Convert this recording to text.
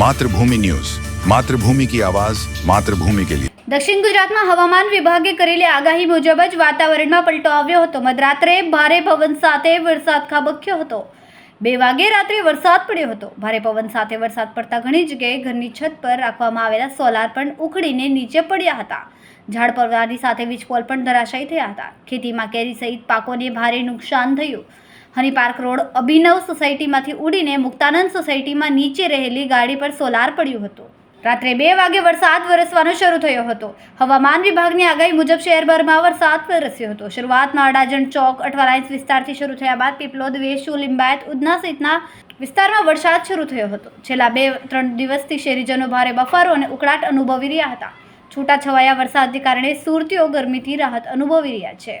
Mathrubhumi news. Mathrubhumi કી આવાઝ માતૃભૂમિ કે લીએ દક્ષિણ ગુજરાતમાં હવામાન વિભાગે કરેલી આગાહી મુજબ જ વાતાવરણમાં પલટો આવ્યો હતો. મધરાત્રે ભારે પવન સાથે વરસાદ ખાબક્યો હતો. બે વાગે રાત્રે વરસાદ પડ્યો હતો. ભારે પવન સાથે વરસાદ પડતા ઘણી જગ્યાએ ઘરની છત પર રાખવામાં આવેલા સોલાર પણ ઉખડીને નીચે પડ્યા હતા. ઝાડ પડવાની સાથે વીજપોલ પણ ધરાશાયી થયા હતા. ખેતીમાં કેરી સહિત પાકોને ભારે નુકસાન થયું. હની પાર્ક રોડ અભિનવ સોસાયટીમાંથી ઉડીને મુક્તાનંદ સોસાયટીમાં નીચે રહેલી ગાડી પર સોલાર પડ્યું હતું. રાત્રે બે વાગે વરસાદ વરસવાનો શરૂ થયો હતો. હવામાન વિભાગની આગાહી મુજબ શહેરભરમાં વરસાદ વરસ્યો હતો. શરૂઆતમાં અડાજણ ચોક અઠવાલાઇન્સ વિસ્તારથી શરૂ થયા બાદ પીપલોદ વેશુ લિંબાયત, ઉધના સહિતના વિસ્તારમાં વરસાદ શરૂ થયો હતો. છેલ્લા બે, ત્રણ દિવસથી શહેરીજનો ભારે બફારો અને ઉકળાટ અનુભવી રહ્યા હતા. છૂટાછવાયા વરસાદને કારણે સુરતીઓ ગરમીથી રાહત અનુભવી રહ્યા છે.